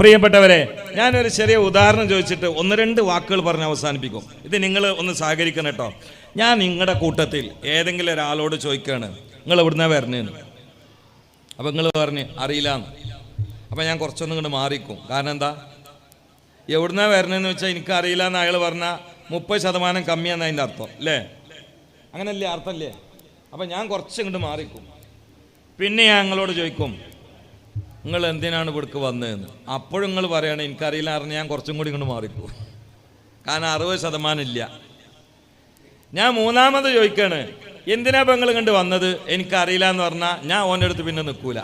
പ്രിയപ്പെട്ടവരെ ഞാനൊരു ചെറിയ ഉദാഹരണം ചോദിച്ചിട്ട് ഒന്ന് രണ്ട് വാക്കുകൾ പറഞ്ഞ് അവസാനിപ്പിക്കും. ഇത് നിങ്ങൾ ഒന്ന് സഹകരിക്കണം കേട്ടോ. ഞാൻ നിങ്ങളുടെ കൂട്ടത്തിൽ ഏതെങ്കിലും ഒരാളോട് ചോദിക്കുകയാണ് നിങ്ങൾ എവിടുന്ന വരണേന്ന്? അപ്പം നിങ്ങൾ പറഞ്ഞ് അറിയില്ല അപ്പം ഞാൻ കുറച്ചൊന്നും ഇങ്ങോട്ട് മാറിക്കും. കാരണം എന്താ? എവിടുന്ന വരണേന്ന് വെച്ചാൽ എനിക്ക് അറിയില്ല എന്ന് അയാൾ പറഞ്ഞാൽ മുപ്പത് ശതമാനം കമ്മിയാന്ന് അതിന്റെ അർത്ഥം അല്ലേ? അങ്ങനല്ലേ അർത്ഥമല്ലേ അപ്പം ഞാൻ കുറച്ച് ഇങ്ങോട്ട് മാറിക്കും. പിന്നെ ഞാൻ നിങ്ങളോട് ചോദിക്കും നിങ്ങൾ എന്തിനാണ് ഇവിടേക്ക് വന്നതെന്ന്? അപ്പോഴും നിങ്ങൾ പറയണേ എനിക്കറിയില്ല അറിഞ്ഞ് ഞാൻ കുറച്ചും കൂടി ഇങ്ങോട്ട് മാറിപ്പോകും കാരണം അറുപത് ശതമാനം ഇല്ല. ഞാൻ മൂന്നാമത് ചോദിക്കാണ് എന്തിനാ ഇപ്പം നിങ്ങൾ കണ്ട് വന്നത്? എനിക്കറിയില്ല എന്ന് പറഞ്ഞാൽ ഞാൻ ഓന്റെ അടുത്ത് പിന്നെ നിൽക്കൂല.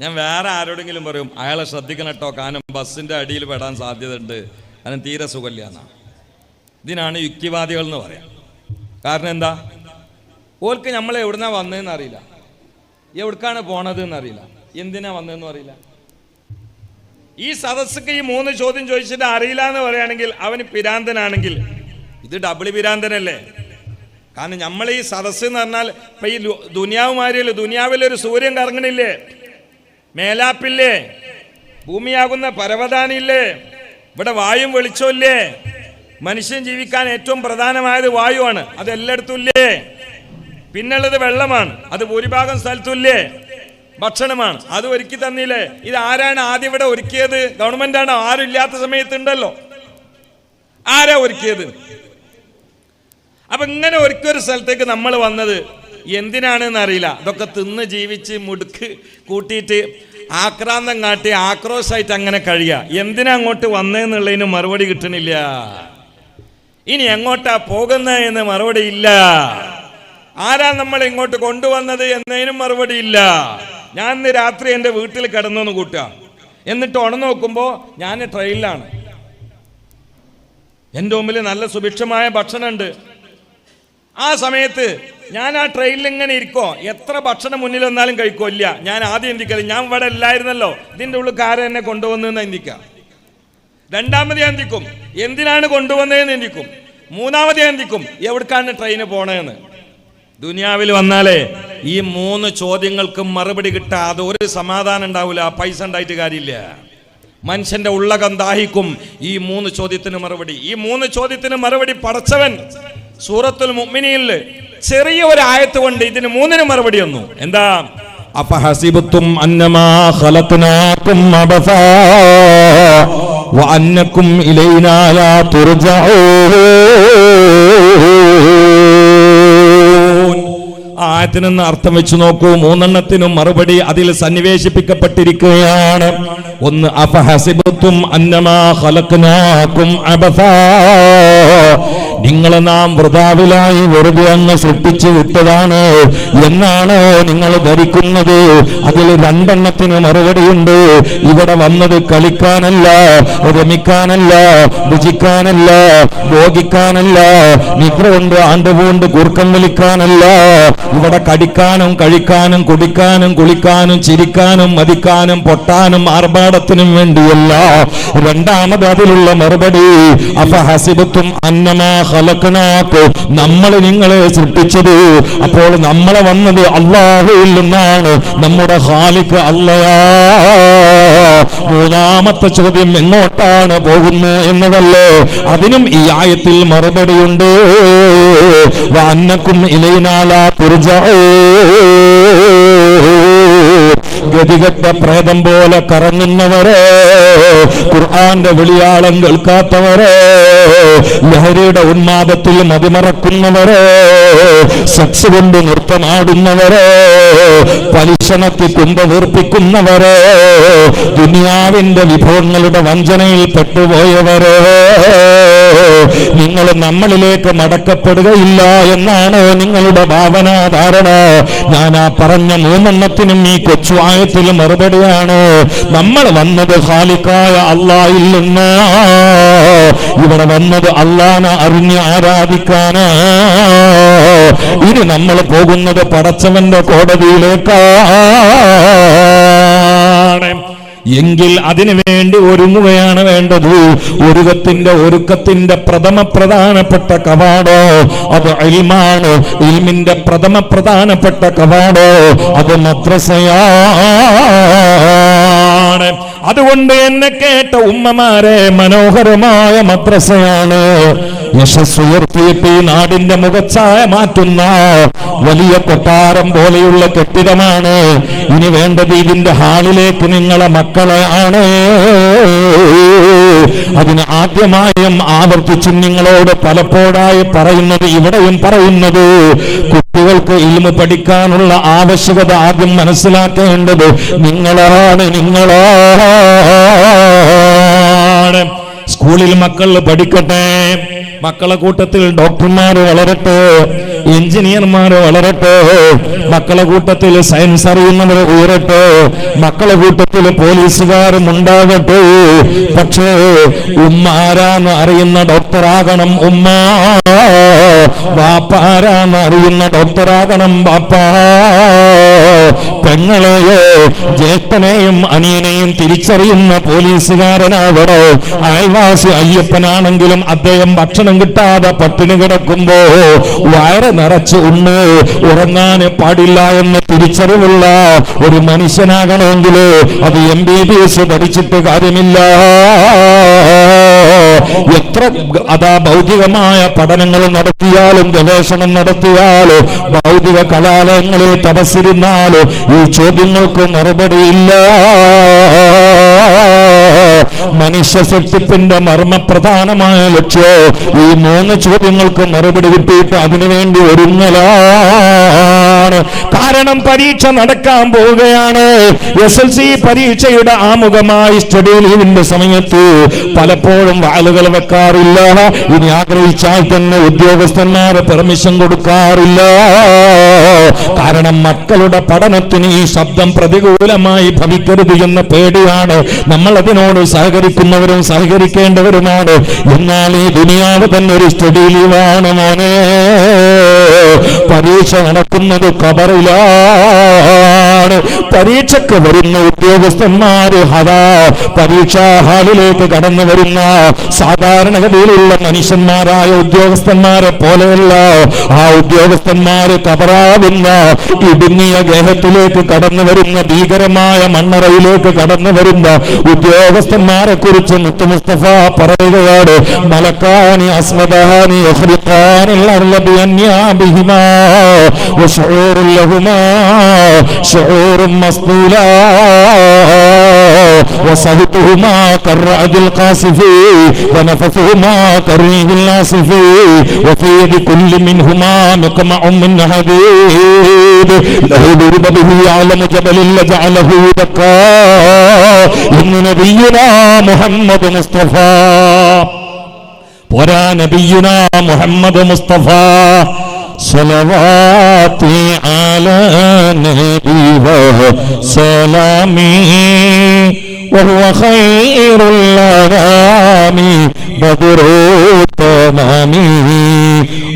ഞാൻ വേറെ ആരോടെങ്കിലും പറയും അയാളെ ശ്രദ്ധിക്കണം കേട്ടോ കാരണം ബസ്സിന്റെ അടിയിൽ പെടാൻ സാധ്യതയുണ്ട്. കാരണം തീരെ സുഖമില്ല എന്നാണ് ഇതിനാണ് യുക്തിവാദികൾ എന്ന് പറയാം. കാരണം എന്താ? ഓർക്ക് നമ്മൾ എവിടുന്നാ വന്നതെന്ന് അറിയില്ല എവിടേക്കാണ് പോണത് എന്നറിയില്ല എന്തിനാ വന്നതെന്ന് അറിയില്ല. ഈ സദസ്സക്ക് ഈ മൂന്ന് ചോദ്യം ചോദിച്ചിട്ട് അറിയില്ല എന്ന് പറയുകയാണെങ്കിൽ അവന് പിരാന്തനാണെങ്കിൽ ഇത് ഡബിൾ പിരാന്തനല്ലേ? കാരണം നമ്മൾ ഈ സദസ്സ് എന്ന് പറഞ്ഞാൽ ഇപ്പൊ ഈ ദുനിയാവുമാരിയല്ലേ ദുനിയാവിലൊരു സൂര്യൻ കറങ്ങണില്ലേ? മേലാപ്പില്ലേ? ഭൂമിയാകുന്ന പരവതാനില്ലേ ഇവിടെ വായും വെളിച്ചമില്ലേ മനുഷ്യൻ ജീവിക്കാൻ ഏറ്റവും പ്രധാനമായത് വായുവാണ്. അത് എല്ലായിടത്തും ഇല്ലേ? പിന്നുള്ളത് വെള്ളമാണ്. അത് ഭൂരിഭാഗം സ്ഥലത്തുമില്ലേ ഭക്ഷണമാണ്. അത് ഒരുക്കി തന്നില്ലേ? ഇത് ആരാണ് ആദ്യം ഇവിടെ ഒരുക്കിയത്? ഗവൺമെന്റ് ആണോ? ആരും ഇല്ലാത്ത സമയത്തുണ്ടല്ലോ. ആരാ ഒരുക്കിയത്? അപ്പൊ ഇങ്ങനെ ഒരുക്കിയൊരു സ്ഥലത്തേക്ക് നമ്മൾ വന്നത് എന്തിനാണെന്ന് അറിയില്ല. ഇതൊക്കെ തിന്ന് ജീവിച്ച് മുടുക്ക് കൂട്ടിയിട്ട് ആക്രാന്തം കാട്ടി ആക്രോശമായിട്ട് അങ്ങനെ കഴിയുക. എന്തിനാ അങ്ങോട്ട് വന്നതെന്നുള്ളതിന് മറുപടി കിട്ടണില്ല. ഇനി എങ്ങോട്ടാ പോകുന്നത് എന്ന് മറുപടി ഇല്ല. ആരാ നമ്മൾ ഇങ്ങോട്ട് കൊണ്ടുവന്നത് എന്നതിനും മറുപടി ഇല്ല. ഞാൻ ഇന്ന് രാത്രി എന്റെ വീട്ടിൽ കിടന്നു കൂട്ടുക. എന്നിട്ട് ഉണ നോക്കുമ്പോൾ ഞാൻ ട്രെയിനിലാണ്. എന്റെ മുമ്പിൽ നല്ല സുഭിക്ഷമായ ഭക്ഷണമുണ്ട്. ആ സമയത്ത് ഞാൻ ആ ട്രെയിനിൽ ഇങ്ങനെ ഇരിക്കോ. എത്ര ഭക്ഷണം മുന്നിൽ വന്നാലും കഴിക്കോ ഇല്ല. ഞാൻ ആദ്യം ചിന്തിക്കരുത് ഞാൻ ഇവിടെ ഇല്ലായിരുന്നല്ലോ. ഇതിന്റെ ഉള്ളിൽ കാര എന്നെ കൊണ്ടുവന്നതെന്ന് ചിന്തിക്കാം. രണ്ടാമത് ഞാൻ ചിന്തിക്കും എന്തിനാണ് കൊണ്ടുവന്നതെന്ന് ചിന്തിക്കും. മൂന്നാമത് ഞാൻ ചിന്തിക്കും എവിടേക്കാണ് ട്രെയിന് പോണതെന്ന് ദുനിയാവിൽ വന്നാലേ ഈ മൂന്ന് ചോദ്യങ്ങൾക്കും മറുപടി കിട്ടാതെ ഒരു സമാധാനം ഉണ്ടാവില്ല പൈസ ഉണ്ടായിട്ട് കാര്യമില്ല. മനുഷ്യന്റെ ഉള്ളകം ദാഹിക്കും ഈ മൂന്ന് ചോദ്യത്തിന് മറുപടി. ഈ മൂന്ന് ചോദ്യത്തിന് മറുപടി പടച്ചവൻ സൂറത്തുൽ മുഅ്മിനീനിൽ ചെറിയ ഒരു ആയത്ത് കൊണ്ട് ഇതിന് മൂന്നിന് മറുപടി വന്നു എന്താ? അപഹസിബത്തും അന്നമാ ഖലഖനാകും അബസാ വഅന്നകും ഇലൈനാ ലാ തുർജഊൻ ആ ആയത്തിനൊന്ന് അർത്ഥം വെച്ച് നോക്കൂ. മൂന്നെണ്ണത്തിനും മറുപടി അതിൽ സന്നിവേശിപ്പിക്കപ്പെട്ടിരിക്കുകയാണ്. ഒന്ന് അപഹസിബത്തും അന്നമാ നിങ്ങളെ നാം വൃതാവിലായി വെറുതെ അങ്ങ് സൃഷ്ടിച്ചു വിട്ടതാണ് എന്നാണ് നിങ്ങൾ ധരിക്കുന്നത്. അതിൽ രണ്ടെണ്ണത്തിന് മറുപടിയുണ്ട്. ഇവിടെ വന്നത് കളിക്കാനല്ല രമിക്കാനല്ല രുചിക്കാനല്ല ഭോഗിക്കാനല്ല നിദ്ര കൊണ്ട് ആണ്ടുകൊണ്ട് കൂർക്കം വലിക്കാനല്ല ഇവിടെ കടിക്കാനും കഴിക്കാനും കുടിക്കാനും കുളിക്കാനും ചിരിക്കാനും മതിക്കാനും പൊട്ടാനും ആർഭാടത്തിനും വേണ്ടിയല്ല. രണ്ടാമത് അതിലുള്ള മറുപടി അഫഹസിബത്തും അന്നമാ നമ്മൾ നിങ്ങളെ സൃഷ്ടിച്ചത്. അപ്പോൾ നമ്മളെ വന്നത് അള്ളാഹുവിൽ നിന്നാണ്. നമ്മുടെ ഹാലിക്ക് അല്ലയാ. മൂന്നാമത്തെ ചോദ്യം എങ്ങോട്ടാണ് പോകുന്നത് എന്നതല്ലേ. അതിനും ഈ ആയത്തിൽ മറുപടിയുണ്ട്. വന്നക്കും ഇലൈനാലാ ഗതികെട്ട പ്രേതം പോലെ കറങ്ങുന്നവരോ ഖുർആന്റെ വിളിയാളം കേൾക്കാത്തവരോ ലഹരിയുടെ ഉന്മാദത്തിൽ മതിമറക്കുന്നവരോ സെക്സ് കൊണ്ട് നൃത്തമാടുന്നവരോ പലിശണത്തിൽ കുമ്പവീർപ്പിക്കുന്നവരെ ദുനിയാവിന്റെ വിഭവങ്ങളുടെ വഞ്ചനയിൽ പെട്ടുപോയവരോ നിങ്ങൾ നമ്മളിലേക്ക് മടക്കപ്പെടുകയില്ല എന്നാണ് നിങ്ങളുടെ ഭാവനാധാരണ. ഞാൻ ആ പറഞ്ഞ മൂന്നെണ്ണത്തിനും ഈ കൊച്ചു ആയത്തിൽ മറുപടിയാണ്. നമ്മൾ വന്നത് ഖാലിക്കായ അള്ളായിൽ നിന്ന്. ഇവിടെ വന്നത് അള്ളാനെ അറിഞ്ഞ് ആരാധിക്കാന്. ഇനി നമ്മൾ പോകുന്നത് പടച്ചവന്റെ കോടതിയിലേക്കാണ് എങ്കിൽ അതിനു വേണ്ടി ഒരുങ്ങുകയാണ് വേണ്ടത്. ഒരുക്കത്തിന്റെ ഒരുക്കത്തിന്റെ പ്രഥമ പ്രധാനപ്പെട്ട കവാടോ അത് ഇൽമാണ്. ഇൽമിന്റെ പ്രഥമ പ്രധാനപ്പെട്ട കവാടോ അത് മദ്രസയാണ്. അതുകൊണ്ട് എന്നെ കേട്ട ഉമ്മമാരെ മനോഹരമായ മദ്രസയാണ്. യശസ് ഉയർത്തിയിട്ട് ഈ നാടിന്റെ മുഖച്ഛായ മാറ്റുന്ന വലിയ കൊട്ടാരം പോലെയുള്ള കെട്ടിടമാണ്. ഇനി വേണ്ടത് ഇതിന്റെ ഹാളിലേക്ക് നിങ്ങളെ മക്കളെയാണ് അതിന് ആദ്യമായും ആവർത്തിച്ച് നിങ്ങളോട് പലപ്പോഴായി പറയുന്നത് ഇവിടെയും പറയുന്നത് കുട്ടികൾക്ക് ഇൽമ പഠിക്കാനുള്ള ആവശ്യകത ആദ്യം മനസ്സിലാക്കേണ്ടത് നിങ്ങളാണ് നിങ്ങളാണ്. സ്കൂളിൽ മക്കൾ പഠിക്കട്ടെ മക്കളെ കൂട്ടത്തിൽ ഡോക്ടർമാർ വളരട്ടെ എഞ്ചിനീയർമാർ വളരട്ടെ. മക്കളെ കൂട്ടത്തിൽ സയൻസ് അറിയുന്നവർ ഉയരട്ടെ. മക്കളെ കൂട്ടത്തിൽ പോലീസുകാരും ഉണ്ടാകട്ടെ. പക്ഷേ ഉമ്മ ആരാന്ന് അറിയുന്ന ഡോക്ടറാകണം ഉമ്മ. വാപ്പാരാന്ന് അറിയുന്ന ഡോക്ടറാകണം ബാപ്പ പെങ്ങളെയോ ജ്യേഷ്ഠനെയും അനിയനെയും തിരിച്ചറിയുന്ന പോലീസുകാരനാവടോ അയൽവാസി അയ്യപ്പനാണെങ്കിലും അദ്ദേഹം ഭക്ഷണം കിട്ടാതെ പട്ടിണി കിടക്കുമ്പോ വയറ് നിറച്ച് ഉണ്ണ് ഉറങ്ങാൻ പാടില്ല എന്ന് തിരിച്ചറിവുള്ള ഒരു മനുഷ്യനാകണമെങ്കിൽ അത് എം ബി ബി എസ് പഠിച്ചിട്ട് കാര്യമില്ല. എത്ര അതാ ഭൗതികമായ പഠനങ്ങൾ നടത്തിയാലും ഗവേഷണം നടത്തിയാലും ഭൗതിക കലാലയങ്ങളിൽ തപസ്സിരുന്നാലും ഈ ചോദ്യങ്ങൾക്ക് മറുപടിയില്ല മനുഷ്യ സൃഷ്ടിപ്പിന്റെ മർമ്മപ്രധാനമായ ലക്ഷ്യോ ഈ മൂന്ന് ചോദ്യങ്ങൾക്ക് മറുപടി കിട്ടിയിട്ട് അതിനുവേണ്ടി ഒരുങ്ങലാണ്. കാരണം പരീക്ഷ നടക്കാൻ പോവുകയാണ്. എസ് എൽ സി പരീക്ഷയുടെ ആമുഖമായി സ്റ്റഡി ലീവിന്റെ സമയത്ത് പലപ്പോഴും വാലുകൾ വെക്കാറില്ല. ഇനി ആഗ്രഹിച്ചാൽ തന്നെ ഉദ്യോഗസ്ഥന്മാർ പെർമിഷൻ കൊടുക്കാറില്ല. കാരണം മക്കളുടെ പഠനത്തിന് ഈ ശബ്ദം പ്രതികൂലമായി ഭവിക്കരുത് എന്ന പേടിയാണ്. നമ്മൾ അതിനോട് സഹകരിക്കുന്നവരും സഹകരിക്കേണ്ടവരുമാണ്. എന്നാൽ ഈ ദുനിയാവ് തന്നെ ഒരു സ്റ്റഡി ലീവാണ് മോനെ. പരീക്ഷ നടക്കുന്നത് കബറിലാണ് പരീക്ഷക്ക് വരുന്ന ഉദ്യോഗസ്ഥന്മാര് ഹതാ പരീക്ഷാ ഹാളിലേക്ക് കടന്നു വരുന്ന സാധാരണഗതിയിലുള്ള മനുഷ്യന്മാരായ ഉദ്യോഗസ്ഥന്മാരെ പോലെയല്ല. ആ ഉദ്യോഗസ്ഥന്മാര് കബറാവുന്ന ഇടുങ്ങിയ ഗേഹത്തിലേക്ക് കടന്നു വരുന്ന ഭീകരമായ മണ്ണറയിലേക്ക് കടന്നു വരുന്ന ഉദ്യോഗസ്ഥന്മാരെ കുറിച്ച് മുത്തു മുസ്തഫ പറയുകയാണ്. മലക്കാനി അസ്മദാനി യഖ്രിഖാനിൽ شعور مصطولا. وصوتهما كالرعد القاصف ونفثهما كالريح العاصف وفي يد كل منهما مقمع من حديد له بربه يعلم جبل لجعله دقا إن نبينا محمد مصطفى ورا نبينا محمد مصطفى. صلواتي على نبي وسلامي وهو خير الأنام بدر التمام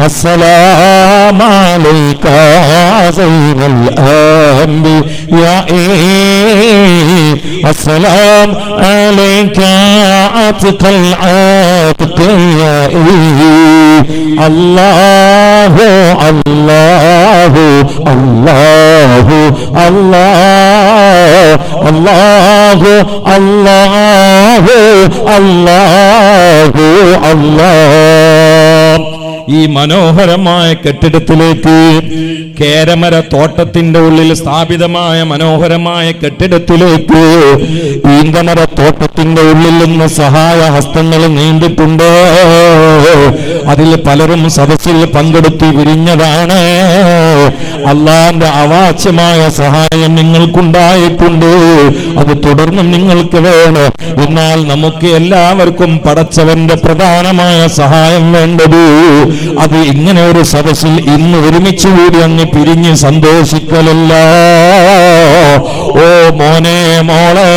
السلام عليك زين الأنبياء السلام عليك عتق العتق يا الله الله الله الله الله الله الله الله. ഈ മനോഹരമായ കെട്ടിടത്തിലേക്ക് കേരമര തോട്ടത്തിന്റെ ഉള്ളിൽ സ്ഥാപിതമായ മനോഹരമായ കെട്ടിടത്തിലേക്ക് ഈന്തമര തോട്ടത്തിന്റെ ഉള്ളിൽ നിന്ന് സഹായ ഹസ്തങ്ങൾ നീണ്ടിട്ടുണ്ട് അതിൽ പലരും സദസ്സിൽ പങ്കെടുത്ത് വിരിഞ്ഞതാണ്. അള്ളാന്റെ അവാച്യമായ സഹായം നിങ്ങൾക്കുണ്ടായിട്ടുണ്ട്. അത് തുടർന്നും നിങ്ങൾക്ക് വേണം? എന്നാൽ നമുക്ക് എല്ലാവർക്കും പടച്ചവന്റെ പ്രധാനമായ സഹായം വേണ്ടത് അത് ഇങ്ങനെ ഒരു സദസ്സിൽ ഇന്ന് ഒരുമിച്ച് കൂടി അങ്ങ് പിരിഞ്ഞ് സന്തോഷിക്കലല്ല. ഓ മോനെ മോളെ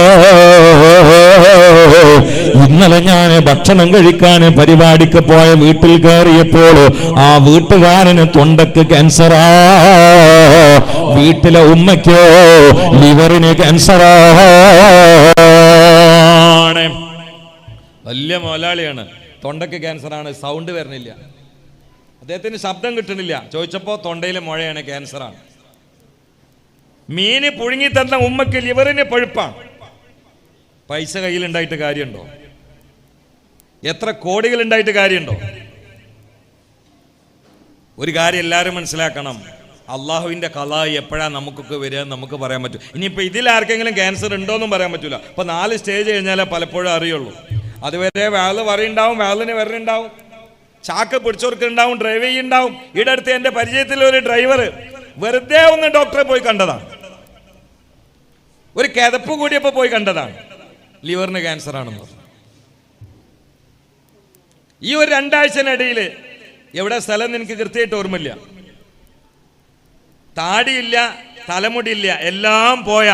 ഇന്നലെ ഞാൻ ഭക്ഷണം കഴിക്കാൻ പരിപാടിക്ക് പോയ വീട്ടിൽ കയറിയപ്പോൾ ആ വീട്ടുകാരന് തൊണ്ടക്ക് ക്യാൻസറാ വീട്ടിലെ ഉമ്മയ്ക്കോ ലിവറിന് ക്യാൻസറാ വലിയ മുതലാളിയാണ്. തൊണ്ടയ്ക്ക് ക്യാൻസറാണ് സൗണ്ട് വരുന്നില്ല. അദ്ദേഹത്തിന് ശബ്ദം കിട്ടണില്ല ചോദിച്ചപ്പോൾ തൊണ്ടയിലെ മുഴയാണ് ക്യാൻസറാണ് മീന് പുഴുങ്ങി തന്ന ഉമ്മക്ക് ലിവറിന് പഴുപ്പാണ്. പൈസ കയ്യിലുണ്ടായിട്ട് കാര്യമുണ്ടോ? എത്ര കോടികൾ ഉണ്ടായിട്ട് കാര്യമുണ്ടോ? ഒരു കാര്യം എല്ലാവരും മനസ്സിലാക്കണം. അള്ളാഹുവിന്റെ കല എപ്പോഴാണ് നമുക്കൊക്കെ വരിക നമുക്ക് പറയാൻ പറ്റും. ഇനിയിപ്പോൾ ഇതിൽ ആർക്കെങ്കിലും ക്യാൻസർ ഉണ്ടോയെന്നും പറയാൻ പറ്റില്ല അപ്പോൾ നാല് സ്റ്റേജ് കഴിഞ്ഞാലേ പലപ്പോഴും അറിയുള്ളൂ. അതുവരെ വേൾ പറയുണ്ടാവും വേളിന് വരണുണ്ടാവും ചാക്ക് പിടിച്ചവർക്കുണ്ടാവും ഡ്രൈവ് ചെയ്യുണ്ടാവും ഇവിടെ അടുത്ത് എന്റെ പരിചയത്തിൽ ഒരു ഡ്രൈവർ വെറുതെ ഒന്ന് ഡോക്ടറെ പോയി കണ്ടതാണ് ഒരു കിതപ്പ് കൂടിയപ്പോൾ പോയി കണ്ടതാണ് ലിവറിന് ക്യാൻസർ ആണെന്ന് പറഞ്ഞു. ഈ ഒരു രണ്ടാഴ്ചനിടയിൽ എവിടെ സ്ഥലം നിനക്ക് കൃത്യമായിട്ട് ഓർമ്മയില്ല. താടിയില്ല തലമുടിയില്ല എല്ലാം പോയ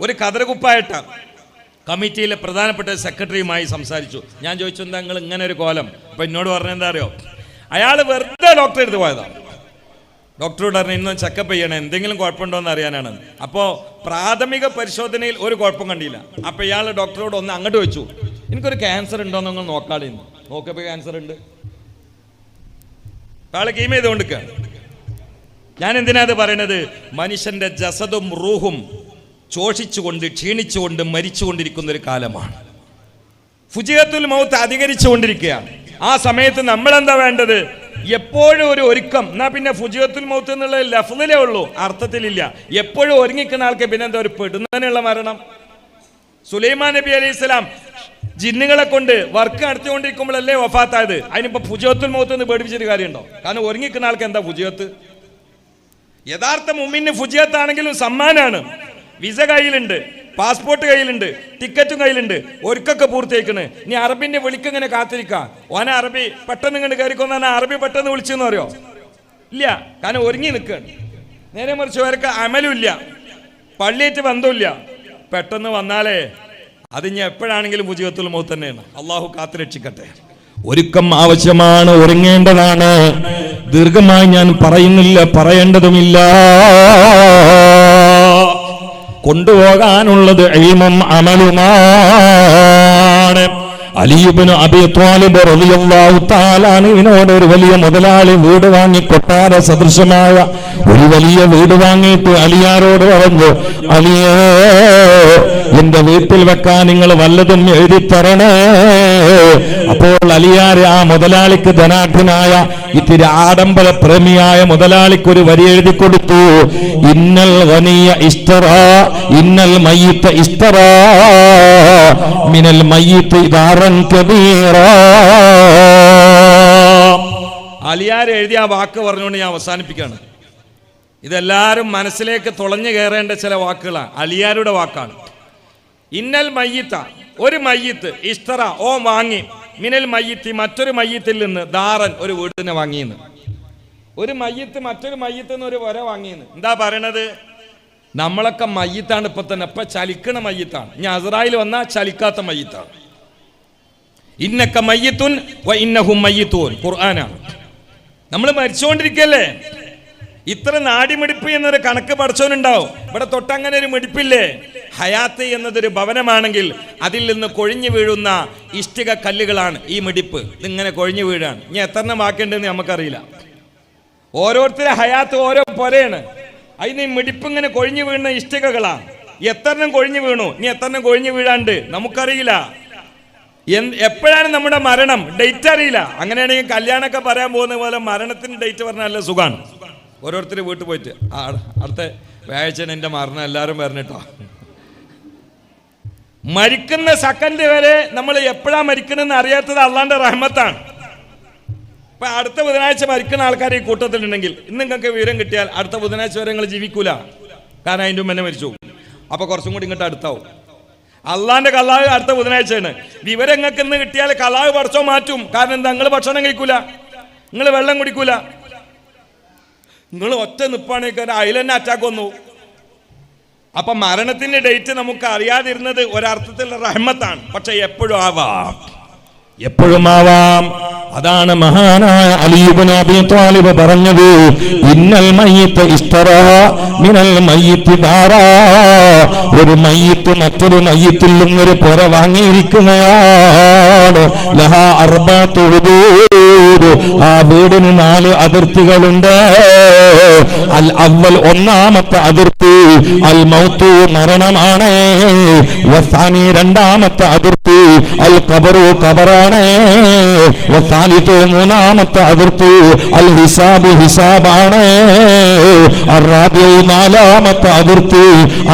ഒരു കതറുകുപ്പായിട്ട കമ്മിറ്റിയിലെ പ്രധാനപ്പെട്ട സെക്രട്ടറിയുമായി സംസാരിച്ചു. ഞാൻ ചോദിച്ചു എന്താ നിങ്ങൾ ഇങ്ങനെ ഒരു കോലം? അപ്പൊ എന്നോട് പറഞ്ഞ എന്താ അറിയോ? അയാൾ വെറുതെ ഡോക്ടറെ എടുത്ത് പോയതാണ് ഡോക്ടറോട് പറഞ്ഞു ഇന്ന് ചെക്കപ്പ് ചെയ്യണം എന്തെങ്കിലും കുഴപ്പമുണ്ടോ എന്ന് അറിയാനാണ്. അപ്പോൾ പ്രാഥമിക പരിശോധനയിൽ ഒരു കുഴപ്പം കണ്ടില്ല. അപ്പോൾ ഇയാൾ ഡോക്ടറോട് ഒന്ന് അങ്ങോട്ട് വെച്ചു എനിക്കൊരു ക്യാൻസർ ഉണ്ടോ നിങ്ങൾ നിങ്ങൾ നോക്കിയപ്പോൾ ക്യാൻസർ ഉണ്ട്. താളെ കീമ ചെയ്തുകൊണ്ടിരിക്കുകയാണ് ഞാൻ എന്തിനാ അത് പറയണത്? മനുഷ്യന്റെ ജസദും റൂഹും ചോഷിച്ചുകൊണ്ട് ക്ഷീണിച്ചുകൊണ്ട് മരിച്ചുകൊണ്ടിരിക്കുന്ന ഒരു കാലമാണ്. ഫുജിയത്തുൽ മൗത്ത് അധികരിച്ചുകൊണ്ടിരിക്കുകയാണ് ആ സമയത്ത് നമ്മൾ എന്താ വേണ്ടത്? എപ്പോഴും ഒരു ഒരുക്കം. എന്നാ പിന്നെ ഫുജിയത്തുൽ മൗത്ത് എന്നുള്ള ലഫ്ലിലേ ഉള്ളൂ. അർത്ഥത്തിലില്ല. എപ്പോഴും ഒരുങ്ങിക്കുന്ന ആൾക്ക് പിന്നെന്താ ഒരു പെടുന്നതിനുള്ള മരണം? സുലൈമാൻ നബി അലൈഹി സ്വലാം ജിന്നുകളെ കൊണ്ട് വർക്ക് നടത്തിക്കൊണ്ടിരിക്കുമ്പോഴല്ലേ വഫാത്തായത്? അതിനിപ്പോ പുജയത്തുൽ മൗത്ത് എന്ന് പേടിപ്പിച്ചൊരു കാര്യമുണ്ടോ? കാരണം ഒരുങ്ങിക്കുന്ന ആൾക്ക് എന്താ പുജയത്ത് യഥാർത്ഥ മുമ്മിന് ഫുജിയത്താണെങ്കിലും സമ്മാനാണ്. വിസ കയ്യിലുണ്ട് പാസ്പോർട്ട് കയ്യിലുണ്ട് ടിക്കറ്റും കയ്യിലുണ്ട്. ഒരുക്കൊക്കെ പൂർത്തിയാക്കണ് ഇനി അറബിന്റെ വിളിക്കിങ്ങനെ കാത്തിരിക്കാം. ഓന അറബി പെട്ടെന്ന് ഇങ്ങോട്ട് കയറിക്കൊന്നാ അറബി പെട്ടെന്ന് വിളിച്ചെന്ന് പറയോ? ഇല്ല. കാരണം ഒരുങ്ങി നിൽക്കുകയാണ് നേരെ മറിച്ച് അവർക്ക് അമലും ഇല്ല പള്ളിയേറ്റ് ബന്ധമില്ല പെട്ടെന്ന് വന്നാലേ അത് ഇനി എപ്പോഴാണെങ്കിലും മുജീവത്തുൽ മൗത്ത് തന്നെയാണ്. അള്ളാഹു കാത്തുരക്ഷിക്കട്ടെ ഒരുക്കം ആവശ്യമാണ് ഒരുങ്ങേണ്ടതാണ്. ദീർഘമായി ഞാൻ പറയുന്നില്ല പറയേണ്ടതുമില്ല. കൊണ്ടുപോകാനുള്ളത് എൽമം അമലുമാണ് അലിയുബിന് അബി ത്വാലിബ് റളിയല്ലാഹു തആല ഇവനോട് ഒരു വലിയ മുതലാളി വീട് വാങ്ങി കൊട്ടാര സദൃശമായ ഒരു വലിയ വീട് വാങ്ങിയിട്ട് അലിയാരോട് പറഞ്ഞു അലിയേ എന്റെ വീട്ടിൽ വെക്കാൻ നിങ്ങൾ വല്ലതും എഴുതി തരണേ അപ്പോൾ അലിയാരെ ആ മുതലാളിക്ക് ധനാഠ്യനായ ഇത്തിരി ആഡംബര പ്രേമിയായ മുതലാളിക്ക് ഒരു വരി എഴുതി കൊടുത്തു. ഇന്നൽ വനിയ ഇസ്തറ ഇന്നൽ മയ്യത്ത ഇസ്തറ മിനൽ മയ്യത്ത് ഇതാറൻ കബീറ. അലിയാർ എഴുതിയ ആ വാക്ക് പറഞ്ഞുകൊണ്ട് ഞാൻ അവസാനിപ്പിക്കുകയാണ്. ഇതെല്ലാവരും മനസ്സിലേക്ക് തുളഞ്ഞു കയറേണ്ട ചില വാക്കുകളാണ്. അലിയാരുടെ വാക്കാണ്. ഇന്നൽ മയ്യത്ത ഒരു മയ്യത്ത് ഇഷ്ടറ ഓ വാങ്ങി. മിനൽ മയ്യത്തി മറ്റൊരു മയ്യത്തിൽ നിന്ന് ദാറൻ ഒരു വീടിനെ വാങ്ങിയെന്ന്. ഒരു മയ്യത്ത് മറ്റൊരു മയ്യത്ത് നിന്ന് ഒരു വര വാങ്ങിയെന്ന്. എന്താ പറയണത്? നമ്മളൊക്കെ മയ്യത്താണ് ഇപ്പൊ തന്നെ. ഇപ്പൊ ചലിക്കണ മയ്യത്താണ്. ഇനി അസറായിൽ വന്നാൽ ചലിക്കാത്ത മയ്യത്താണ്. ഇന്നക്ക മയ്യത്തുൻ ഇന്നഹും മയ്യത്തൂൻ. ഖുർആനാണ്. നമ്മൾ മരിച്ചുകൊണ്ടിരിക്കല്ലേ? ഇത്ര നാടിമിടിപ്പ് എന്നൊരു കണക്ക് പഠിച്ചവനുണ്ടാവും. ഇവിടെ തൊട്ടങ്ങനെ ഒരു മിടിപ്പില്ലേ? ഹയാത്ത് എന്നതൊരു ഭവനമാണെങ്കിൽ അതിൽ നിന്ന് കൊഴിഞ്ഞു വീഴുന്ന ഇഷ്ടിക കല്ലുകളാണ് ഈ മിടിപ്പ്. ഇതിങ്ങനെ കൊഴിഞ്ഞു വീഴാണ്. ഇനി എത്ര വാക്കേണ്ടതെന്ന് നമുക്കറിയില്ല. ഓരോരുത്തരെ ഹയാത്ത് ഓരോ പൊരയാണ് അതിന് ഈ മിടിപ്പ് ഇങ്ങനെ കൊഴിഞ്ഞു വീഴുന്ന ഇഷ്ടികകളാണ് എത്രണ്ണം കൊഴിഞ്ഞു വീണു? ഇനി എത്രണ്ണം കൊഴിഞ്ഞു വീഴാണ്ട്? നമുക്കറിയില്ല. എപ്പോഴാണ് നമ്മുടെ മരണം? ഡേറ്റ് അറിയില്ല. അങ്ങനെയാണെങ്കിൽ കല്യാണമൊക്കെ പറയാൻ പോകുന്ന പോലെ മരണത്തിന് ഡേറ്റ് പറഞ്ഞാൽ നല്ല സുഖമാണ്. ഓരോരുത്തർ വീട്ടിൽ പോയിട്ട് അടുത്ത വ്യാഴാഴ്ച എന്റെ മരണം. എല്ലാവരും വരണിട്ടോ. മരിക്കുന്ന സെക്കൻഡ് വരെ നമ്മൾ എപ്പോഴാ മരിക്കണമെന്ന് അറിയാത്തത് അള്ളാന്റെ റഹ്മത്താണ്. ഇപ്പൊ അടുത്ത ബുധനാഴ്ച മരിക്കുന്ന ആൾക്കാർ ഈ കൂട്ടത്തിലുണ്ടെങ്കിൽ ഇന്ന് നിങ്ങൾക്ക് വിവരം കിട്ടിയാൽ അടുത്ത ബുധനാഴ്ച വരെ നിങ്ങൾ ജീവിക്കൂല. കാരണം അതിന്റെ മുന്നേ മരിച്ചു പോകും. അപ്പൊ കുറച്ചും കൂടി ഇങ്ങോട്ട് അടുത്താവും. അള്ളാന്റെ കലാവ് അടുത്ത ബുധനാഴ്ചയാണ്. വിവരം നിങ്ങൾക്ക് ഇന്ന് കിട്ടിയാൽ കലാവ് പഠിച്ചോ മാറ്റും. കാരണം എന്താ? നിങ്ങൾ ഭക്ഷണം കഴിക്കൂല. നിങ്ങൾ വെള്ളം കുടിക്കൂല. നിങ്ങൾ ഒറ്റ നിപ്പാണെങ്കിൽ അതിൽ തന്നെ അറ്റാക്ക് വന്നു. അപ്പൊ മരണത്തിന്റെ ഡേറ്റ് നമുക്ക് അറിയാതിരുന്നത് ഒരർത്ഥത്തിൽ റഹ്മത്താണ്. പക്ഷെ എപ്പോഴും ആവാം. എപ്പോഴും ആവാം. അതാണ് മഹാനായ അലീബിൻ അബി ത്വാലിബ് പറഞ്ഞത്. ഇന്നൽ മയ്യത്ത് ഇസ്തറ മിനൽ മയ്യത്ത് ധാരാ ഒരു മയ്യത്ത് മറ്റൊരു മയ്യത്തിൽ നിന്നൊരു പുറ വാങ്ങിയിരിക്കുന്നയാണ് ലഹ അർബ ഹുദൂദ്. ഹദൂദ് ആ വീടിന് നാല് അതിർത്തികളുണ്ട്. അൽ അവൽ ഒന്നാമത്തെ അതിർത്തി അൽ മൗത്തു മരണമാണ്. വസാനി രണ്ടാമത്തെ അതിർത്തി അൽ കബറു കബറാണ് വസാലിത്തു മൂന്നാമത്തെ അതിർത്തി അൽ ഹിസാബ് ഹിസാബാണ്. അറാബിയു നാലാമത്തെ അതിർത്തി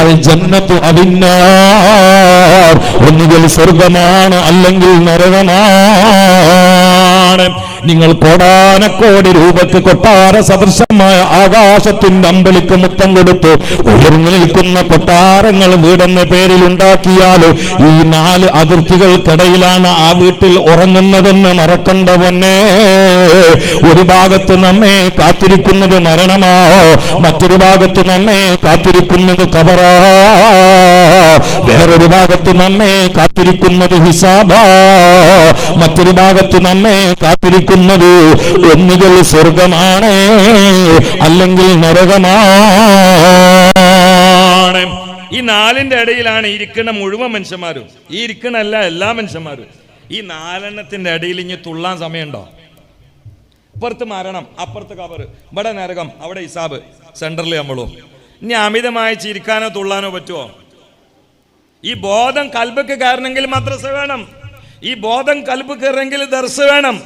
അൽ ജന്നത്തു അവിന്നാർ ഒന്നുകിൽ സ്വർഗമാണ് അല്ലെങ്കിൽ നരകമാണ്. നിങ്ങൾ കോടാനക്കോടി രൂപക്ക് കൊട്ടാര സദൃശമായ ആകാശത്തിന്റെ അമ്പലിക്ക് മുത്തം കൊടുത്ത് ഉയർന്നു നിൽക്കുന്ന കൊട്ടാരങ്ങൾ വീടെന്ന പേരിൽ ഉണ്ടാക്കിയാൽ ഈ നാല് അതിർത്തികൾക്കിടയിലാണ് ആ വീട്ടിൽ ഉറങ്ങുന്നതെന്ന് മറക്കണ്ട ഒരു ഭാഗത്ത് നമ്മെ കാത്തിരിക്കുന്നത് മരണമാ മറ്റൊരു ഭാഗത്ത് നമ്മെ കാത്തിരിക്കുന്നത് കബറാ. വേറൊരു ഭാഗത്ത് നമ്മെ കാത്തിരിക്കുന്നത് ഹിസാബാ. മറ്റൊരു ഭാഗത്ത് നമ്മെ കാത്തിരിക്കുന്നത് ഒന്നുകിൽ സ്വർഗമാണ് അല്ലെങ്കിൽ നരകമാണ്. ഈ നാലിന്റെ ഇടയിലാണ് ഇരിക്കുന്ന മുഴുവൻ മനുഷ്യന്മാരും. ഈ ഇരിക്കണ അല്ല എല്ലാ മനുഷ്യന്മാരും. ഈ നാലെണ്ണത്തിന്റെ ഇടയിൽ ഇനി തുള്ളാൻ സമയമുണ്ടോ? ഇപ്പുറത്ത് മരണം അപ്പുറത്ത് കവർ ഇവിടെ നരകം അവിടെ ഹിസാബ് സെന്ററിൽ നമ്മളും. ഇനി അമിതമായി ചിരിക്കാനോ തുള്ളാനോ പറ്റുമോ ഈ ബോധം കൽബക്ക് കയറണമെങ്കിൽ മദ്രസ വേണം. ഈ ബോധം കൽബ് കയറണമെങ്കിൽ ദർസ് വേണം.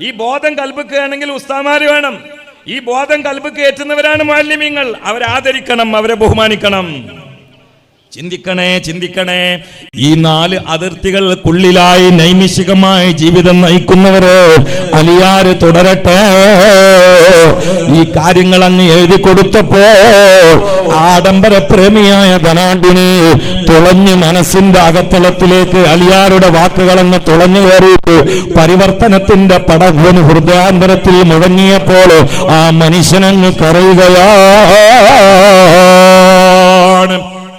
ഈ ബോധം കൽപ്പിക്കുകയാണെങ്കിൽ ഉസ്താമാര് വേണം. ഈ ബോധം കൽബ് കയറ്റുന്നവരാണ് മാലിന്യങ്ങൾ അവരെ ആദരിക്കണം അവരെ ബഹുമാനിക്കണം. ചിന്തിക്കണേ ചിന്തിക്കണേ. ഈ നാല് അതിർത്തികൾക്കുള്ളിലായി നൈമിഷികമായി ജീവിതം നയിക്കുന്നവര് അലിയാര് തുടരട്ടെ. ഈ കാര്യങ്ങൾ അങ്ങ് എഴുതി കൊടുത്തപ്പോ ആഡംബര പ്രേമിയായ ധനാണ്ടിന് തുളഞ്ഞ് മനസ്സിന്റെ അകത്തളത്തിലേക്ക് അലിയാരുടെ വാക്കുകളെന്ന് തുളഞ്ഞു കയറിയിട്ട് പരിവർത്തനത്തിന്റെ പടവന് ഹൃദയാന്തരത്തിൽ മുഴങ്ങിയപ്പോൾ ആ മനുഷ്യനങ്ങ് കരയുകയാണ്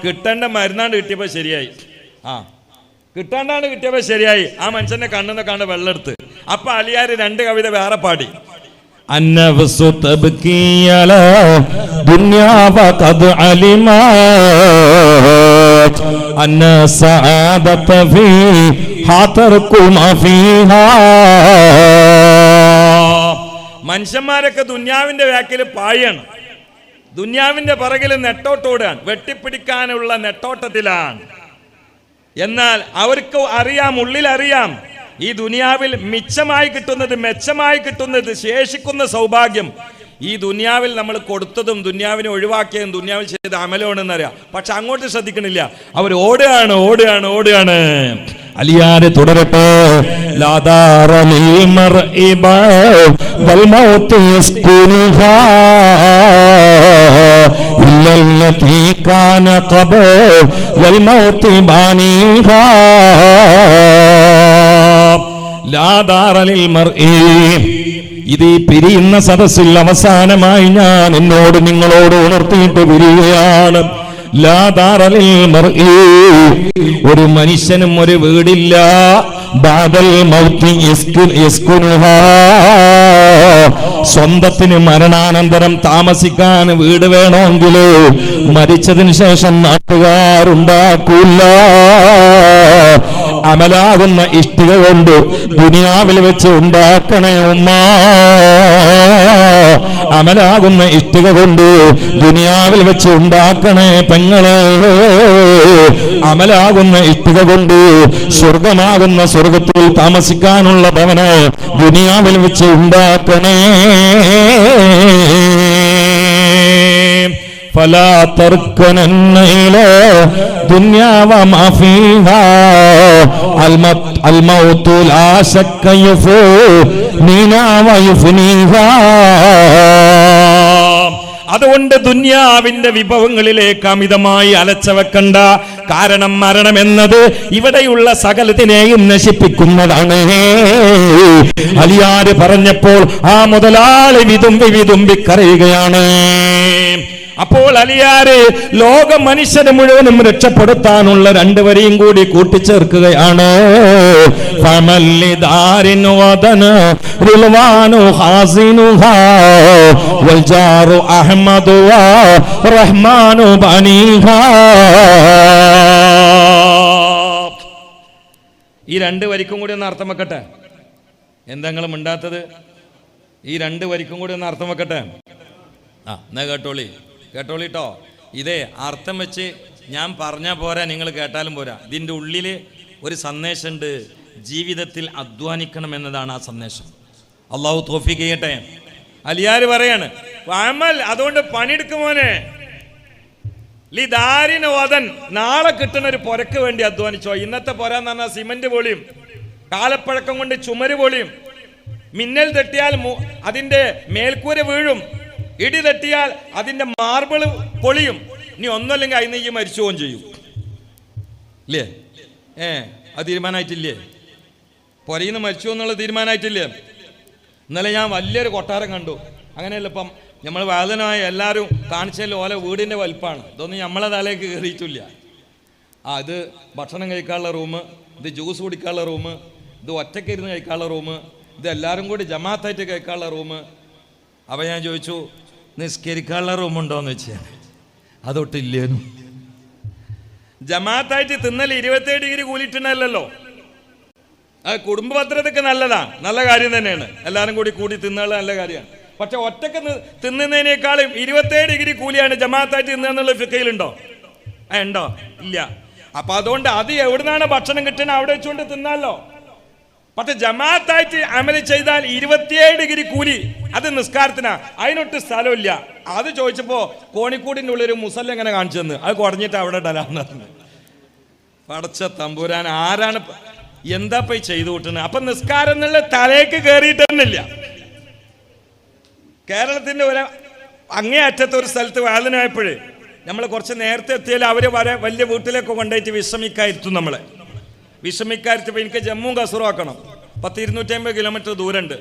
കിട്ടേണ്ട മരുന്നാണ്ട് കിട്ടിയപ്പോ ശരിയായി ആ കിട്ടാണ്ടാണ് കിട്ടിയപ്പോ ശരിയായി ആ മനുഷ്യന്റെ കണ്ണെന്ന് കണ്ട് വെള്ളെടുത്ത് അപ്പൊ അലിയാര് രണ്ട് കവിത വേറെ പാടി النفس تبكي على دنيا وقد علمت أن السعادة فيها ترك ما فيها മനുഷ്യന്മാരൊക്കെ ദുന്യാവിന്റെ വേക്കിൽ പായാണ് ദുന്യാവിന്റെ പിറകിൽ നെട്ടോട്ടോടുകയാണ് വെട്ടിപ്പിടിക്കാനുള്ള നെട്ടോട്ടത്തിലാണ്. എന്നാൽ അവർക്ക് അറിയാം ഉള്ളിൽ അറിയാം ഈ ദുനിയാവിൽ മിച്ചമായി കിട്ടുന്നത് മെച്ചമായി കിട്ടുന്നത് ശേഷിക്കുന്ന സൗഭാഗ്യം ഈ ദുനിയാവിൽ നമ്മൾ കൊടുത്തതും ദുനിയാവിനെ ഒഴിവാക്കിയതും ദുനിയാവിൽ ചെയ്ത അമലമാണെന്നറിയാം പക്ഷെ അങ്ങോട്ട് ശ്രദ്ധിക്കണില്ല. അവർ ഓടുകയാണ് ഓടുകയാണ് ഓടുകയാണ്. അലിയാരെ തുടരട്ടെ. ഇത് പിരിയുന്ന സദസ്സിൽ അവസാനമായി ഞാൻ എന്നോട് നിങ്ങളോട് ഉണർത്തിയിട്ട് പിരിയുകയാണ് ഒരു മനുഷ്യനും ഒരു വീടില്ല. ബാദൽ. സ്വന്തത്തിന് മരണാനന്തരം താമസിക്കാൻ വീട് വേണമെങ്കിൽ മരിച്ചതിന് ശേഷം നാട്ടുകാരുണ്ടാക്കൂല അമലാകുന്ന ഇഷ്ടിക കൊണ്ട് ദുനിയാവിൽ വെച്ച് ഉണ്ടാക്കണേ ഉമ്മ. അമലാകുന്ന ഇഷ്ടിക കൊണ്ട് ദുനിയാവിൽ വെച്ച് ഉണ്ടാക്കണേ പെങ്ങളെ. അമലാകുന്ന ഇഷ്ടിക കൊണ്ട് സ്വർഗമാകുന്ന സ്വർഗത്തിൽ താമസിക്കാനുള്ള ഭവനെ ദുനിയാവിൽ വെച്ച് ഉണ്ടാക്കണേ. فلا تركنن إلى دنيا وما فيها الموت, الموت لا شك يفنينا ويفنيها അതുകൊണ്ട് ദുന്യാവിന്റെ വിഭവങ്ങളിലേക്ക് അമിതമായി അലച്ചവെക്കണ്ട കാരണം മരണം എന്നത് ഇവിടെയുള്ള സകലത്തിനെയും നശിപ്പിക്കുന്നതാണ് അലിയാര് പറഞ്ഞപ്പോൾ ആ മുതലാളി വിതുമ്പി വിതുമ്പി കരയുകയാണ് അപ്പോൾ അലിയാരെ ലോക മനുഷ്യരെ മുഴുവനും രക്ഷപ്പെടുത്താനുള്ള രണ്ടുവരെയും കൂടി കൂട്ടിച്ചേർക്കുകയാണ്. ഈ രണ്ട് വരിക്കും കൂടി ഒന്ന് അർത്ഥം വെക്കട്ടെ. എന്തെങ്കിലും ഉണ്ടാത്തത് ഈ രണ്ട് വരിക്കും കൂടി ഒന്ന് അർത്ഥം വെക്കട്ടെ. ആ എന്നാ കേട്ടോളി. കേട്ടോളിട്ടോ? ഇതേ അർത്ഥം വെച്ച് ഞാൻ പറഞ്ഞാൽ പോരാ നിങ്ങൾ കേട്ടാലും പോരാ. ഇതിന്റെ ഉള്ളിൽ ഒരു സന്ദേശമുണ്ട് ജീവിതത്തിൽ അധ്വാനിക്കണം എന്നതാണ് ആ സന്ദേശം. അള്ളാഹു തോഫിക്ക് ചെയ്യട്ടെ. അലിയാർ പറയാണ് അമൽ അതുകൊണ്ട് പണിയെടുക്കുമോനെ ലിദാരിന് വതൻ നാളെ കിട്ടുന്ന ഒരു പൊരക്ക് വേണ്ടി അധ്വാനിച്ചോ. ഇന്നത്തെ പൊര എന്ന് പറഞ്ഞാൽ സിമന്റ് പൊളിയും കാലപ്പഴക്കം കൊണ്ട് ചുമര് പൊളിയും. മിന്നൽ തട്ടിയാൽ അതിന്റെ മേൽക്കൂര വീഴും. ഇടി തട്ടിയാൽ അതിന്റെ മാർബിൾ പൊളിയും. ഇനി ഒന്നല്ലെങ്കിൽ അതിന് ഈ മരിച്ചു ചെയ്യും. ഇല്ലേ? ഏ അത് തീരുമാനമായിട്ടില്ലേ? പൊരയിന്ന് മരിച്ചു എന്നുള്ള തീരുമാനമായിട്ടില്ലേ? ഇന്നലെ ഞാൻ വലിയൊരു കൊട്ടാരം കണ്ടു. അങ്ങനെയല്ല ഇപ്പം നമ്മൾ വേദനമായ എല്ലാവരും കാണിച്ചതിൽ ഓല വീടിന്റെ വലിപ്പാണ്. ഇതൊന്നും നമ്മളെ തലയ്ക്ക് കയറിയിട്ടില്ല. ആ ഇത് ഭക്ഷണം കഴിക്കാനുള്ള റൂം ഇത് ജ്യൂസ് കുടിക്കാനുള്ള റൂം ഇത് ഒറ്റയ്ക്ക് ഇരുന്ന് കഴിക്കാനുള്ള റൂം ഇത് എല്ലാവരും കൂടി ജമാഅത്തായിട്ട് കഴിക്കാനുള്ള റൂം. അപ്പോൾ ഞാൻ ചോദിച്ചു നിസ്കരിക്കാനുള്ള റൂമുണ്ടോയെന്ന് വെച്ചാൽ അതൊട്ടില്ലേനു. ജമാഅത്തായിട്ട് തിന്നൽ ഇരുപത്തേഴ് ഡിഗ്രി കൂലിട്ടുണ്ടല്ലോ ആ കുടുംബ ഭദ്രതയ്ക്ക് നല്ലതാ. നല്ല കാര്യം തന്നെയാണ്. എല്ലാവരും കൂടി കൂടി തിന്നുള്ള നല്ല കാര്യമാണ്. പക്ഷെ ഒറ്റയ്ക്ക് തിന്നുന്നതിനേക്കാളും ഇരുപത്തേഴ് ഡിഗ്രി കൂലിയാണ് ജമാഅത്തായിട്ട് തിന്നുന്നുള്ള ഫിക്കയിലുണ്ടോ ഉണ്ടോ? ഇല്ല. അപ്പൊ അതുകൊണ്ട് അത് എവിടുന്നാണ് ഭക്ഷണം കിട്ടുന്നത്? അവിടെ വെച്ചുകൊണ്ട് തിന്നാലോ? പക്ഷെ ജമാഅത്തായിട്ട് അമൽ ചെയ്താൽ ഇരുപത്തിയേഴ് ഡിഗ്രി കൂലി. അത് നിസ്കാരത്തിനാ. അതിനൊട്ട് സ്ഥലമില്ല. അത് ചോദിച്ചപ്പോ കോണിക്കൂടിന്റെ ഉള്ളിൽ ഒരു മുസല്ല എങ്ങനെ കാണിച്ചു തന്നു? അത് കുറഞ്ഞിട്ട് അവിടെ ഇടലാന്ന് പറഞ്ഞു. പടച്ച തമ്പുരാൻ ആരാണ് എന്താ പോയി ചെയ്തു കൂട്ടുന്നത്? അപ്പൊ നിസ്കാരം എന്നുള്ള തലേക്ക് കയറിയിട്ടൊന്നുമില്ല കേരളത്തിന്റെ ഒരു അങ്ങേ ഒരു സ്ഥലത്ത് വേദനയായപ്പോഴേ നമ്മൾ കുറച്ച് നേരത്തെ എത്തിയാൽ അവർ വരെ വലിയ വീട്ടിലേക്ക് കൊണ്ടുപോയിട്ട് വിശ്രമിക്കാതിരുത്തും നമ്മളെ. വിശ്രമിക്കായിരുത്തപ്പോൾ എനിക്ക് ജമ്മു കസറും ആക്കണം പത്ത് ഇരുന്നൂറ്റി അമ്പത് കിലോമീറ്റർ ദൂരമുണ്ട്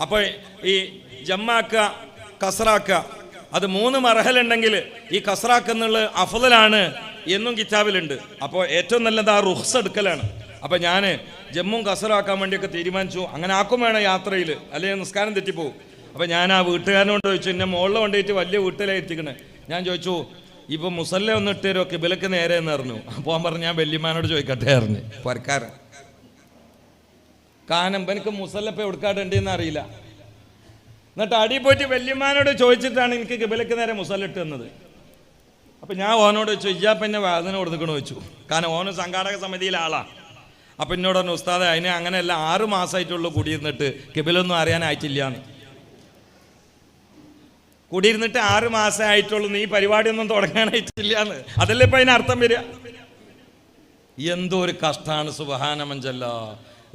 അപ്പോൾ ഈ ജമ്മാക്ക കസറാക്ക അത് മൂന്ന് മറഹലുണ്ടെങ്കിൽ ഈ കസറാക്ക് എന്നുള്ള അഫദലാണ് എന്നും കിതാബിലുണ്ട്. അപ്പോൾ ഏറ്റവും നല്ലത് ആ റുഹ്സ് എടുക്കലാണ്. അപ്പോൾ ഞാൻ ജമ്മും കസറാക്കാൻ വേണ്ടിയൊക്കെ തീരുമാനിച്ചു. അങ്ങനെ ആക്കും വേണം യാത്രയിൽ. അല്ലെങ്കിൽ നിസ്കാരം തെറ്റിപ്പോവും. അപ്പോൾ ഞാൻ ആ വീട്ടുകാരനോട് ചോദിച്ചു എന്നെ മുകളിൽ കൊണ്ടുപോയിട്ട് വലിയ വീട്ടിലാണ് എത്തിക്കണേ? ഞാൻ ചോദിച്ചു ഇപ്പൊ മുസല്ല ഒന്ന് ഇട്ടേരോ കിബിലക്ക് നേരെ എന്ന് പറഞ്ഞു. അപ്പോൾ ഞാൻ പറഞ്ഞു ഞാൻ വല്യമാനോട് ചോദിക്കട്ടെ അറിഞ്ഞ് പരക്കാരൻ. കാനം എനിക്ക് മുസല്ലപ്പ എവിടുക്കാടുണ്ടെന്ന് അറിയില്ല. എന്നിട്ട് അടി പോയിട്ട് വല്യമാനോട് ചോദിച്ചിട്ടാണ് എനിക്ക് കിബിലക്ക് നേരെ മുസല്ല ഇട്ട് തന്നത്. അപ്പൊ ഞാൻ ഓനോട് ചോദിച്ചു ഇയ്യാപ്പ എന്നെ വാദന കൊടുക്കണോ ചോദിച്ചു. കാരണം ഓന് സംഘാടക സമിതിയിലെ ആളാ. അപ്പൊ എന്നോട് പറഞ്ഞു ഉസ്താദെ അതിന് അങ്ങനെയല്ല ആറ് മാസമായിട്ടുള്ളൂ കൂടിയിരുന്നിട്ട് കിബിലൊന്നും അറിയാൻ എന്ന് കൂടിയിരുന്നിട്ട് ആറ് മാസമേ ആയിട്ടുള്ളൂ നീ പരിപാടിയൊന്നും തുടങ്ങാനായിട്ടില്ല എന്ന് അതല്ലേ ഇപ്പൊ അതിനർത്ഥം വരിക? എന്തോ ഒരു കഷ്ടാണ് സുബഹാനമഞ്ചല്ല.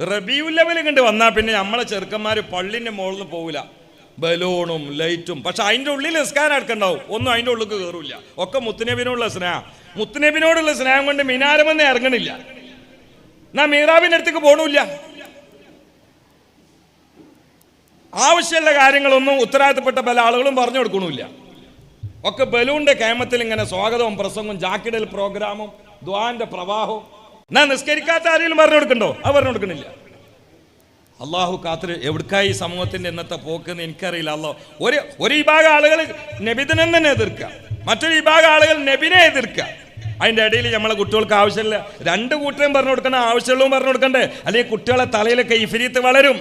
റബിയു ലെവൽ കണ്ട് വന്നാൽ പിന്നെ നമ്മളെ ചെറുക്കന്മാർ പള്ളിന്റെ മുകളിൽ നിന്ന് പോവില്ല. ബലൂണും ലൈറ്റും. പക്ഷെ അതിന്റെ ഉള്ളിൽ നിസ്കാരം എടുക്കണ്ടാവും ഒന്നും അതിന്റെ ഉള്ളിൽ കയറില്ല ഒക്കെ മുത്തുനബിനോടുള്ള സ്നേഹം. മുത്തുനബിനോടുള്ള സ്നേഹം കൊണ്ട് മിനാരമെന്ന് ഇറങ്ങണില്ല. എന്നാ മീറാബിന്റെ അടുത്തേക്ക് പോണില്ല. ആവശ്യമുള്ള കാര്യങ്ങളൊന്നും ഉത്തരവാദിത്തപ്പെട്ട പല ആളുകളും പറഞ്ഞു കൊടുക്കണില്ല ഒക്കെ ബലൂണിന്റെ കേമത്തിൽ ഇങ്ങനെ സ്വാഗതവും പ്രസംഗവും ജാക്കിടൽ പ്രോഗ്രാമും ദ്വാന്റെ പ്രവാഹവും. എന്നാ നിസ്കരിക്കാത്ത ആരെങ്കിലും പറഞ്ഞു കൊടുക്കണ്ടോ? അത് പറഞ്ഞു കൊടുക്കണില്ല. അള്ളാഹു കാത്തിരി എവിടക്കായി സമൂഹത്തിന്റെ ഇന്നത്തെ പോക്ക് എന്ന് എനിക്കറിയില്ല. അല്ലോ ഒരു ഒരു വിഭാഗം ആളുകൾ നബിദിനെ തന്നെ എതിർക്കുക. മറ്റൊരു വിഭാഗം ആളുകൾ നബിനെ എതിർക്കുക. അതിന്റെ ഇടയിൽ നമ്മളെ കുട്ടികൾക്ക് ആവശ്യമില്ല രണ്ട് കൂട്ടരും പറഞ്ഞു കൊടുക്കണം ആവശ്യമുള്ളതും പറഞ്ഞു കൊടുക്കണ്ടേ. അല്ലെങ്കിൽ കുട്ടികളെ തലയിലൊക്കെ ഇഫിരിത്ത് വളരും.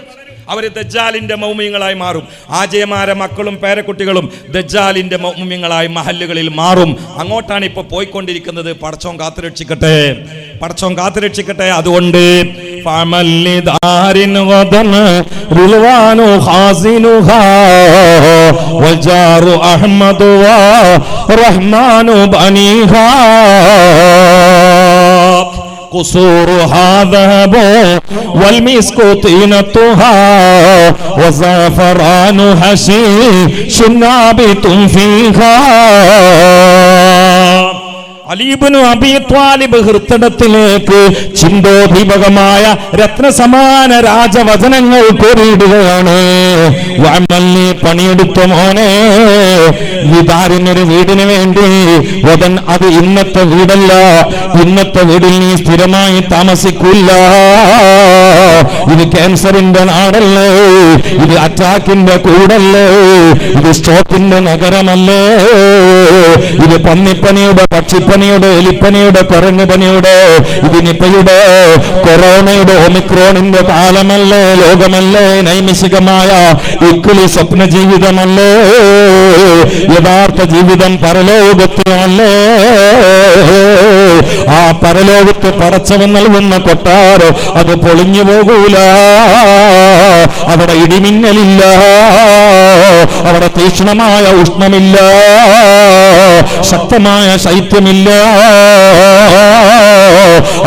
അവർ ദജാലിന്റെ മൗമ്യങ്ങളായി മാറും. ആജയമാരെ മക്കളും പേരക്കുട്ടികളും ദജാലിന്റെ മൗമ്യങ്ങളായി മഹല്ലുകളിൽ മാറും. അങ്ങോട്ടാണ് ഇപ്പോൾ പോയിക്കൊണ്ടിരിക്കുന്നത്. പടച്ചോൻ കാത്തുരക്ഷിക്കട്ടെ. പടച്ചോൻ കാത്തുരക്ഷിക്കട്ടെ. അതുകൊണ്ട് ഫമല്ലിദാരിൻ വദന خازنها والجار أحمد ورحمن بنيها قصورها ذهب والمسك طينتها وزعفران حشيش نابت فيها ത്വാലിബ് ഹൃത്തടത്തിലേക്ക് ചിന്തോദീപകമായ രത്നസമാന രാജവചനങ്ങൾ കോരിയിടുകയാണ്. വാമല്ലി പണിയെടുത്ത മോനെ. വിതാരിനൊരു വീടിന് വേണ്ടി വതൻ അത് ഇന്നത്തെ വീടല്ല. ഇന്നത്തെ വീടിൽ നീ സ്ഥിരമായി താമസിക്കില്ല. ഇത് ക്യാൻസറിന്റെ നാടല്ലേ? ഇത് അറ്റാക്കിന്റെ കൂടല്ലേ? ഇത് സ്ട്രോക്കിന്റെ നഗരമല്ലേ? ഇത് പന്നിപ്പനിയുടെ പക്ഷിപ്പനിയുടെ എലിപ്പനിയുടെ കുരങ്ങുപനിയുടെ ഇത് നിപ്പയുടെ കൊറോണയുടെ ഒമിക്രോണിന്റെ കാലമല്ലേ ലോകമല്ലേ നൈമിഷികമായ ഇക്കിളി സ്വപ്ന ജീവിതമല്ലേ യഥാർത്ഥ ജീവിതം പരലോകത്തിനല്ലേ. ആ പരലോകത്ത് പടച്ചവൻ നൽകുന്ന കൊട്ടാരോ അത് പൊളിഞ്ഞു പോകൂല അവിടെ ഇടിമിന്നലില്ല. അവിടെ തീക്ഷ്ണമായ ഉഷ്ണമില്ല ശക്തമായ ശൈത്യമില്ല.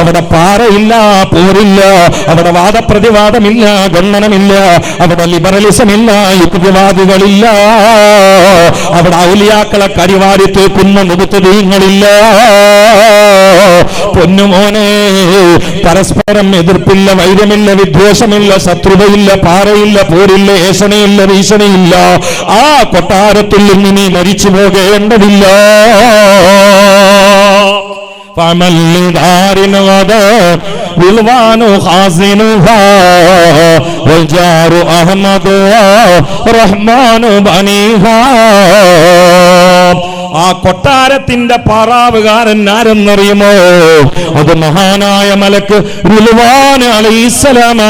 അവിടെ പാറയില്ല പോരില്ല അവിടെ വാദപ്രതിവാദമില്ല ഗണ്ണനമില്ല അവിടെ ലിബറലിസമില്ല യുക്തിവാദികളില്ല. അവിടെ ഔലിയാക്കളെ കരിവാരി തേക്കുന്ന മുഖത്തുതീങ്ങളില്ല പൊന്നുമോനെ പരസ്പരം എതിർപ്പില്ല വൈരമില്ല വിദ്വേഷമില്ല ശത്രുതയില്ല പാറയില്ല പോരില്ല ഏഷണയില്ല ഭീഷണിയില്ല. ആ കൊട്ടാരത്തിൽ ഇനി മരിച്ചു പോകേണ്ടതില്ല. റഹ്മാനു ബനീഹ. ആ കൊട്ടാരത്തിന്റെ പാറാവുകാരൻ ആരെന്നറിയുമോ? അത് മഹാനായ മലക്ക് റുലുവാൻ അലൈസലമാണ്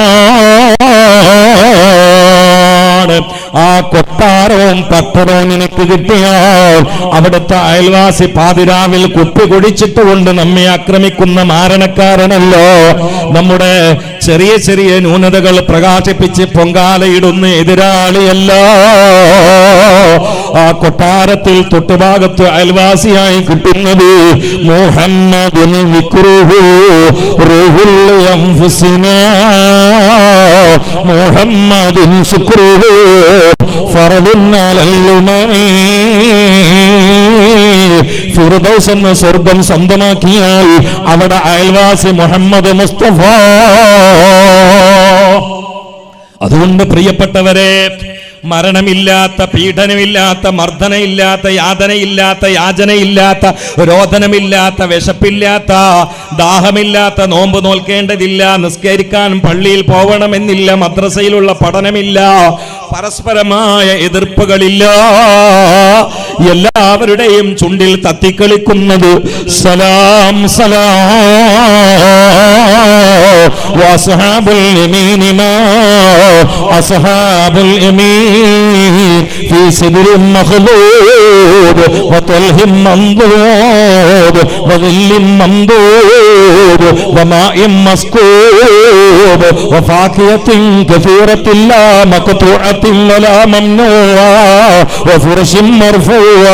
ആ കൊട്ടാരവും പട്ടണവും നിനക്ക് കിട്ടിയാൽ അവിടുത്തെ അയൽവാസി പാതിരാവിൽ കുപ്പി കുടിച്ചിട്ട് കൊണ്ട് നമ്മെ ആക്രമിക്കുന്ന മാരണക്കാരനല്ലോ. നമ്മുടെ ചെറിയ ചെറിയ ന്യൂനതകൾ പ്രകാശിപ്പിച്ച് പൊങ്കാലയിടുന്ന എതിരാളിയല്ല. ആ കൊട്ടാരത്തിൽ തൊട്ടുഭാഗത്ത് അയൽവാസിയായി കിട്ടുന്നത് അൻഫുസിനാ മുഹമ്മദുൻ ശുക്രുഹു ഉമമീ ഫിർദൗസ് എന്ന സ്വർഗം സ്വന്തമാക്കിയാൽ അവിടെ അയൽവാസി മുഹമ്മദ് മുസ്തഫ. അതുകൊണ്ട് പ്രിയപ്പെട്ടവരെ മരണമില്ലാത്ത പീഡനമില്ലാത്ത മർദ്ദനയില്ലാത്ത യാതനയില്ലാത്ത യാചനയില്ലാത്ത രോദനമില്ലാത്ത വിശപ്പില്ലാത്ത ദാഹമില്ലാത്ത നോമ്പ് നോൽക്കേണ്ടതില്ല നിസ്കരിക്കാൻ പള്ളിയിൽ പോകണമെന്നില്ല മദ്രസയിലുള്ള പഠനമില്ല പരസ്പരമായ എതിർപ്പുകളില്ല. എല്ലാവരുടെയും ചുണ്ടിൽ തത്തിക്കളിക്കുന്നത് സലാം സലാം. വാസഹാബുൽ അസഹാബുൽ യമീൻ ഫീ സിദ്രിൻ മഖ്ലൂബ് വതൽഹിം മംദൂബ് വദില്ലിൻ മംദൂബ് വമാഇൻ മസ്കൂബ് വഫാക്കിയത്തിൻ കസീറത്തിൻ ലാ മഖ്തൂഅത്തിൻ വലാ മംനൂഅ വഫുർശിൻ മർഫൂഅ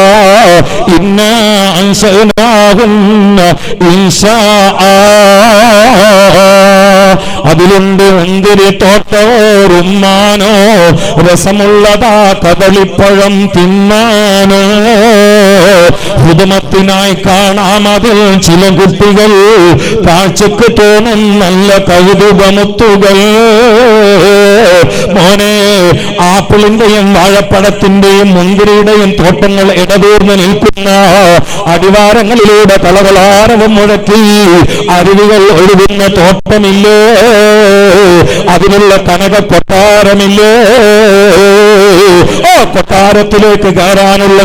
ഇന്നാ അൻസനാകുന്ന ഇൻസാ അതിലുണ്ട് മുന്തിരി തോട്ടോറുമ്മാനോ രസമുള്ളതാ കദളിപ്പഴം തിന്നാനോ. ഹൃദമത്തിനായി കാണാം അതിൽ ചില കുട്ടികൾ. കാഴ്ചക്ക് തോന്നും നല്ല കൗതുകമുത്തുകൾ. മോനെ ആപ്പിളിന്റെയും വാഴപ്പഴത്തിന്റെയും മുന്തിരിയുടെയും തോട്ടങ്ങൾ ഇടതൂർന്ന് നിൽക്കുന്ന അടിവാരങ്ങളിലൂടെ കളകളാരവം മുഴക്കി അരുവികൾ ഒഴുകുന്ന തോട്ടമില്ലേ? അതിനുള്ള കനക കൊട്ടാരമില്ലേ? ഓ കൊട്ടാരത്തിലേക്ക് കയറാനുള്ള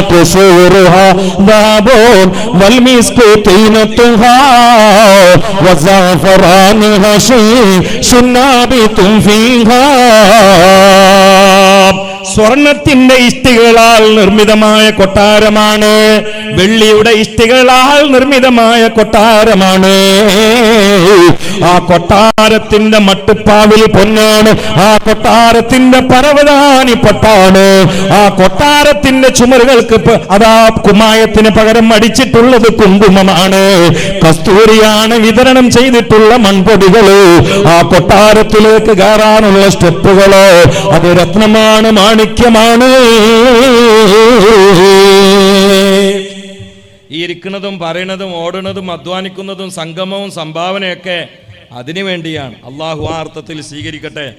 സ്റ്റെപ്പുകള് മാണിക്യത്തിൻ്റെതാണ് والمسك طينتها وزعفرانها شيء نابت فيها സ്വർണത്തിന്റെ ഇഷ്ടികളാൽ നിർമ്മിതമായ കൊട്ടാരമാണ് വെള്ളിയുടെ ഇഷ്ടികളാൽ നിർമ്മിതമായ കൊട്ടാരമാണ് ആ കൊട്ടാരത്തിന്റെ മട്ടുപ്പാവിൽ പൊന്നാണ്. ആ കൊട്ടാരത്തിന്റെ പരവതാനി പൊട്ടാണ്. ആ കൊട്ടാരത്തിന്റെ ചുമരുകൾക്ക് അതാ കുമായത്തിന് പകരം അടിച്ചിട്ടുള്ളത് കുങ്കുമമാണ്. കസ്തൂരിയാണ് വിതരണം ചെയ്തിട്ടുള്ള മൺപൊടികൾ ആ കൊട്ടാരത്തിലേക്ക് കയറാനുള്ള സ്റ്റെപ്പുകൾ. അത് രത്നമാണ് മാണിക്യമാണ്. ഈ ഇരിക്കുന്നതും പറയണതും ഓടുന്നതും അധ്വാനിക്കുന്നതും സംഗമവും സംഭാവനയൊക്കെ അതിനു വേണ്ടിയാണ്. അള്ളാഹു ആ അർത്ഥത്തിൽ സ്വീകരിക്കട്ടെ.